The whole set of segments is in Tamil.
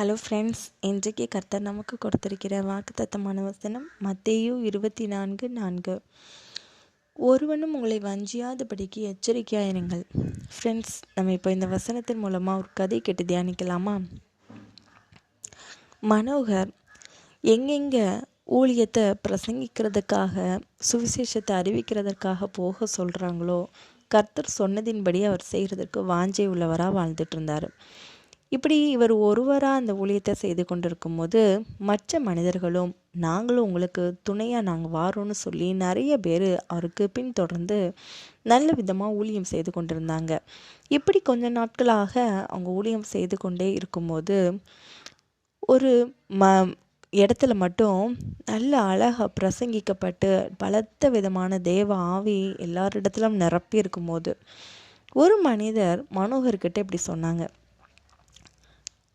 ஹலோ ஃப்ரெண்ட்ஸ் இன்றைக்கு கர்த்தர் நமக்கு கொடுத்திருக்கிற வாக்குத்தத்தமான வசனம் மத்தேயு இருபத்தி நான்கு. நான்கு ஒருவனும் உங்களை வஞ்சியாதபடிக்கு எச்சரிக்கையாயிருங்கள். ஃப்ரெண்ட்ஸ் நம்ம இப்போ இந்த வசனத்தின் மூலமாக ஒரு கதை கேட்டு தியானிக்கலாமா? மனோகர் எங்கெங்கே ஊழியத்தை பிரசங்கிக்கிறதுக்காக சுவிசேஷத்தை அறிவிக்கிறதற்காக போக சொல்கிறாங்களோ கர்த்தர் சொன்னதின்படி அவர் செய்கிறதுக்கு வாஞ்சை உள்ளவராக வாழ்ந்துட்டு இருந்தார். இப்படி இவர் ஒருவராக அந்த ஊழியத்தை செய்து கொண்டிருக்கும் போது மற்ற மனிதர்களும் நாங்களும் உங்களுக்கு துணையாக நாங்கள் வாரோன்னு சொல்லி நிறைய பேர் அவருக்கு பின்தொடர்ந்து நல்ல விதமாக ஊழியம் செய்து கொண்டிருந்தாங்க. இப்படி கொஞ்ச நாட்களாக அவங்க ஊழியம் செய்து கொண்டே இருக்கும்போது ஒரு ம இடத்துல மட்டும் நல்ல அழகாக பிரசங்கிக்கப்பட்டு பலத்த விதமான தேவ ஆவி எல்லாரிடத்திலும் நிரப்பி இருக்கும்போது ஒரு மனிதர் மனோகர்கிட்ட இப்படி சொன்னாங்க.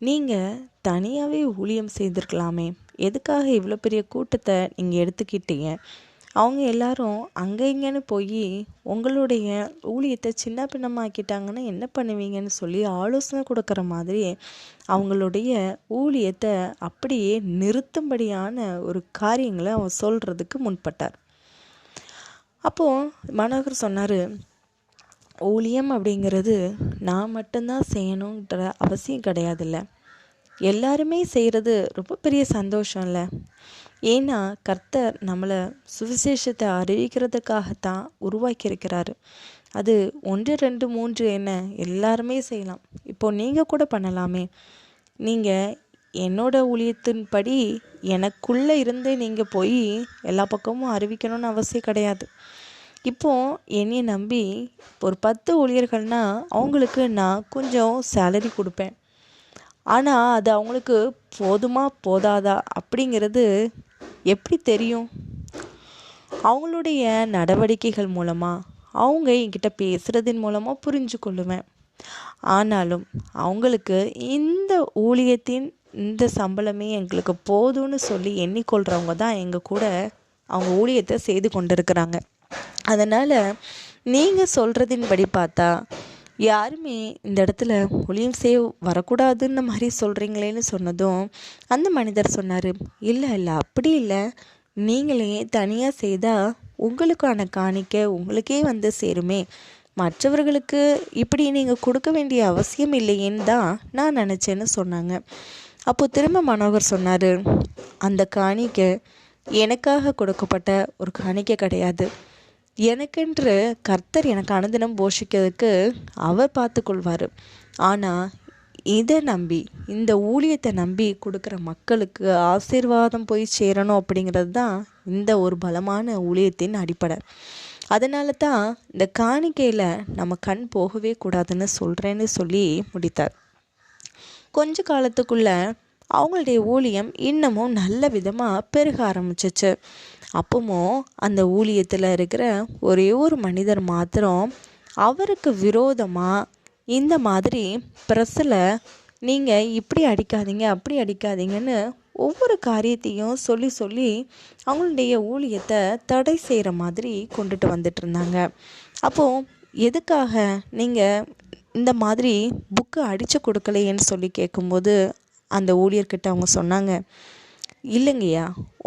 நீங்கள் தனியாகவே ஊழியம் செய்திருக்கலாமே. எதுக்காக இவ்வளோ பெரிய கூட்டத்தை நீங்கள் எடுத்துக்கிட்டீங்க? அவங்க எல்லாரும் அங்கே இங்கேன்னு போய் உங்களுடைய ஊழியத்தை சின்ன பின்னமாக்கிட்டாங்கன்னா என்ன பண்ணுவீங்கன்னு சொல்லி ஆலோசனை கொடுக்குற மாதிரி அவங்களுடைய ஊழியத்தை அப்படியே நிறுத்தும்படியான ஒரு காரியங்களை அவன் சொல்கிறதுக்கு முன்பட்டார் அப்போது மனோகர் சொன்னார் ஊழியம் அப்படிங்கிறது நான் மட்டும்தான் செய்யணுன்ற அவசியம் கிடையாதுல்ல. எல்லாருமே செய்கிறது ரொம்ப பெரிய சந்தோஷம் இல்லை ஏன்னா கர்த்தர் நம்மளை சுவிசேஷத்தை அறிவிக்கிறதுக்காகத்தான் உருவாக்கியிருக்கிறாரு. அது ஒன்று ரெண்டு மூன்று என்ன எல்லாருமே செய்யலாம். இப்போ நீங்கள் கூட பண்ணலாமே. நீங்கள் என்னோட ஊழியத்தின்படி எனக்குள்ளே இருந்தே நீங்கள் போய் எல்லா பக்கமும் அறிவிக்கணும்னு அவசியம் கிடையாது. இப்போ என்னையை நம்பி ஒரு பத்து ஊழியர்கள்னால் அவங்களுக்கு நான் கொஞ்சம் சேலரி கொடுப்பேன். ஆனால் அது அவங்களுக்கு போதுமா போதாதா அப்படிங்கிறது எப்படி தெரியும்? அவங்களுடைய நடவடிக்கைகள் மூலமாக அவங்க என்கிட்ட பேசுகிறதின் மூலமாக புரிஞ்சு கொள்ளுவேன். ஆனாலும் அவங்களுக்கு இந்த ஊழியத்தின் இந்த சம்பளமே எங்களுக்கு போதும்னு சொல்லி எண்ணிக்கொள்கிறவங்க தான் எங்கள் கூட அவங்க ஊழியத்தை செய்து கொண்டிருக்கிறாங்க. அதனால் நீங்கள் சொல்கிறதின்படி பார்த்தா யாருமே இந்த இடத்துல ஒளியும் செய்ய வரக்கூடாதுன்னு மாதிரி சொல்கிறீங்களேன்னு சொன்னதும் அந்த மனிதர் சொன்னார் இல்லை இல்லை அப்படி இல்லை. நீங்களே தனியாக செய்தால் உங்களுக்கான காணிக்க உங்களுக்கே வந்து சேருமே. மற்றவர்களுக்கு இப்படி நீங்கள் கொடுக்க வேண்டிய அவசியம் இல்லையேன்னு தான் நான் நினச்சேன்னு சொன்னாங்க. அப்போது திரும்ப மனோகர் சொன்னார் அந்த காணிக்க எனக்காக கொடுக்கப்பட்ட ஒரு காணிக்க கிடையாது. எனக்கென்று கர்த்தர் எனக்கு அனுதினம் போஷிக்கிறதுக்கு அவர் பார்த்து கொள்வார் ஆனால் இதை நம்பி இந்த ஊழியத்தை நம்பி கொடுக்குற மக்களுக்கு ஆசீர்வாதம் போய் சேரணும் அப்படிங்கிறது தான் இந்த ஒரு பலமான ஊழியத்தின் அடிப்படை. அதனால தான் இந்த காணிக்கையில் நம்ம கண் போகவே கூடாதுன்னு சொல்கிறேன்னு சொல்லி முடித்தார். கொஞ்ச காலத்துக்குள்ள அவங்களுடைய ஊழியம் இன்னமும் நல்ல விதமாக பெருக ஆரம்பிச்சிச்சு. அப்பவும் அந்த ஊழியத்தில் இருக்கிற ஒரே ஒரு மனிதர் மாத்திரம் அவருக்கு விரோதமாக இந்த மாதிரி ப்ரெஸ்ஸில் நீங்கள் இப்படி அடிக்காதீங்க அப்படி அடிக்காதீங்கன்னு ஒவ்வொரு காரியத்தையும் சொல்லி சொல்லி அவங்களுடைய ஊழியத்தை தடை செய்கிற மாதிரி கொண்டுட்டு வந்துட்டு இருந்தாங்க. அப்போது எதுக்காக நீங்கள் இந்த மாதிரி புக்கு அடித்து கொடுக்கலையேன்னு சொல்லி கேட்கும்போது அந்த ஊழியர்கிட்ட அவங்க சொன்னாங்க. இல்லைங்கய்யா.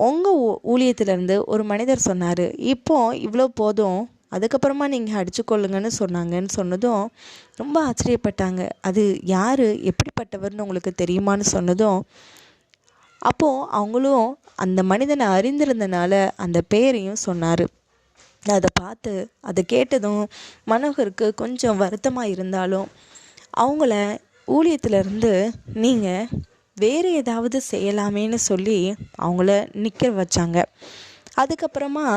உங்கள் ஊழியத்திலேருந்து ஒரு மனிதர் சொன்னார் இப்போ இவ்வளோ போதும் அதுக்கப்புறமா நீங்கள் அடிச்சுக்கொள்ளுங்கன்னு சொன்னாங்கன்னு சொன்னதும் ரொம்ப ஆச்சரியப்பட்டாங்க. அது யார் எப்படிப்பட்டவர்னு உங்களுக்கு தெரியுமான்னு சொன்னதும் அப்போது அவங்களும் அந்த மனிதனை அறிந்திருந்தனால அந்த பெயரையும் சொன்னார். அதை பார்த்து அதை கேட்டதும் மனோகருக்கு கொஞ்சம் வருத்தமாக இருந்தாலும் அவங்கள ஊழியத்திலேருந்து நீங்கள் வேறு ஏதாவது செய்யலாமேன்னு சொல்லி அவங்கள நிற்க வச்சாங்க. அதுக்கப்புறமா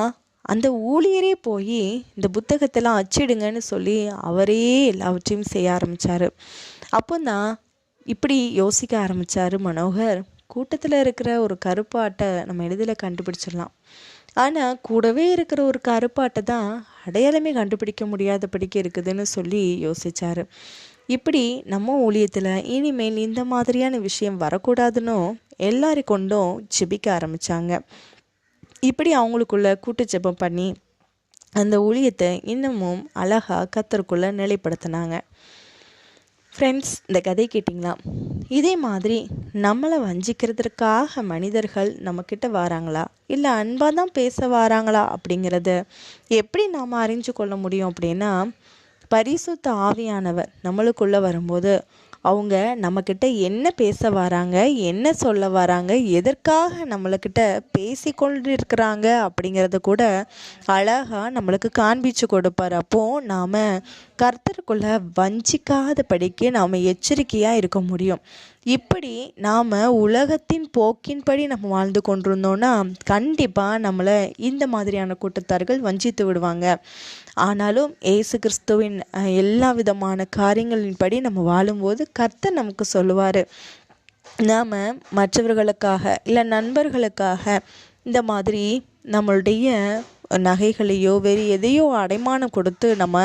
அந்த ஊழியரே போய் இந்த புத்தகத்தெல்லாம் அச்சிடுங்கன்னு சொல்லி அவரே எல்லாவற்றையும் செய்ய ஆரம்பித்தார் அப்போ தான் இப்படி யோசிக்க ஆரம்பித்தார் மனோகர். கூட்டத்தில் இருக்கிற ஒரு கருப்பாட்டை நம்ம எளிதில் கண்டுபிடிச்சிடலாம். ஆனால் கூடவே இருக்கிற ஒரு கருப்பாட்டை தான் அடையாளமே கண்டுபிடிக்க முடியாதபடிக்கு இருக்குதுன்னு சொல்லி யோசித்தார் இப்படி நம்ம ஊழியத்தில் இனிமேல் இந்த மாதிரியான விஷயம் வரக்கூடாதுன்னு எல்லாரை கொண்டும் ஜெபிக்க ஆரம்பித்தாங்க இப்படி அவங்களுக்குள்ள கூட்டு ஜெபம் பண்ணி அந்த ஊழியத்தை இன்னமும் அழகாக கத்தருக்குள்ளே நிலைப்படுத்தினாங்க. ஃப்ரெண்ட்ஸ் இந்த கதை கேட்டிங்களா? இதே மாதிரி நம்மளை வஞ்சிக்கிறதுக்காக மனிதர்கள் நம்மக்கிட்ட வராங்களா? இல்லை அன்பாக தான் பேச வராங்களா? அப்படிங்கிறத எப்படி நாம் அறிஞ்சு கொள்ள முடியும் அப்படின்னா பரிசுத்த ஆவியானவர் நம்மளுக்குள்ளே வரும்போது அவங்க நம்மக்கிட்ட என்ன பேச வராங்க என்ன சொல்ல வராங்க எதற்காக நம்மளுக்கிட்ட பேசிக்கொண்டு இருக்கிறாங்க அப்படிங்கிறத கூட அழகாக நம்மளுக்கு காண்பிச்சு கொடுப்பார். அப்போது நாம் கர்த்தருக்குள்ளே வஞ்சிக்காத படிக்க நாம் எச்சரிக்கையாக இருக்க முடியும். இப்படி நாம் உலகத்தின் போக்கின்படி நம்ம வாழ்ந்து கொண்டிருந்தோன்னா கண்டிப்பாக நம்மளை இந்த மாதிரியான கூட்டத்தார்கள் வஞ்சித்து விடுவாங்க. ஆனாலும் ஏசு கிறிஸ்துவின் எல்லா விதமான காரியங்களின்படி நம்ம வாழும்போது கர்த்தர் நமக்கு சொல்லுவார் நாம் மற்றவர்களுக்காக இல்லை நண்பர்களுக்காக இந்த மாதிரி நம்மளுடைய நகைகளையோ வேறு எதையோ அடைமானம் கொடுத்து நம்ம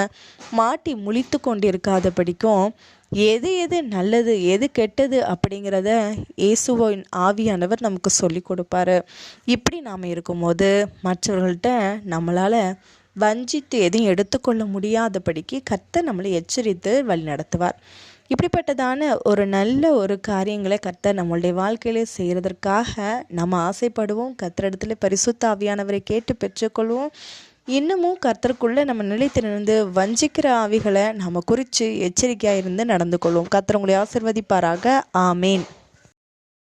மாட்டி முழித்து கொண்டிருக்காத படிக்கும் எது எது நல்லது எது கெட்டது அப்படிங்கிறத இயேசுவின் ஆவியானவர் நமக்கு சொல்லி கொடுப்பாரு. இப்படி நாம் இருக்கும்போது மற்றவர்கள்ட்ட நம்மளால் வஞ்சித்து எதையும் எடுத்துக்கொள்ள முடியாதபடிக்கு கர்த்தர் நம்மளை எச்சரித்து வழி நடத்துவார். இப்படிப்பட்டதான ஒரு நல்ல ஒரு காரியங்களை கர்த்தர் நம்மளுடைய வாழ்க்கையில செய்கிறதற்காக நம்ம ஆசைப்படுவோம். கர்த்தரிடத்துல பரிசுத்த ஆவியானவரை கேட்டு பெற்றுக்கொள்வோம். இன்னமும் கர்த்தருக்குள்ளே நம்ம நிலைத்து நின்று வஞ்சிக்கிற ஆவிகளை நம்ம குறித்து எச்சரிக்கையாக இருந்து நடந்து கொள்வோம் கர்த்தர் உங்களை ஆசிர்வதிப்பாராக. ஆமேன்.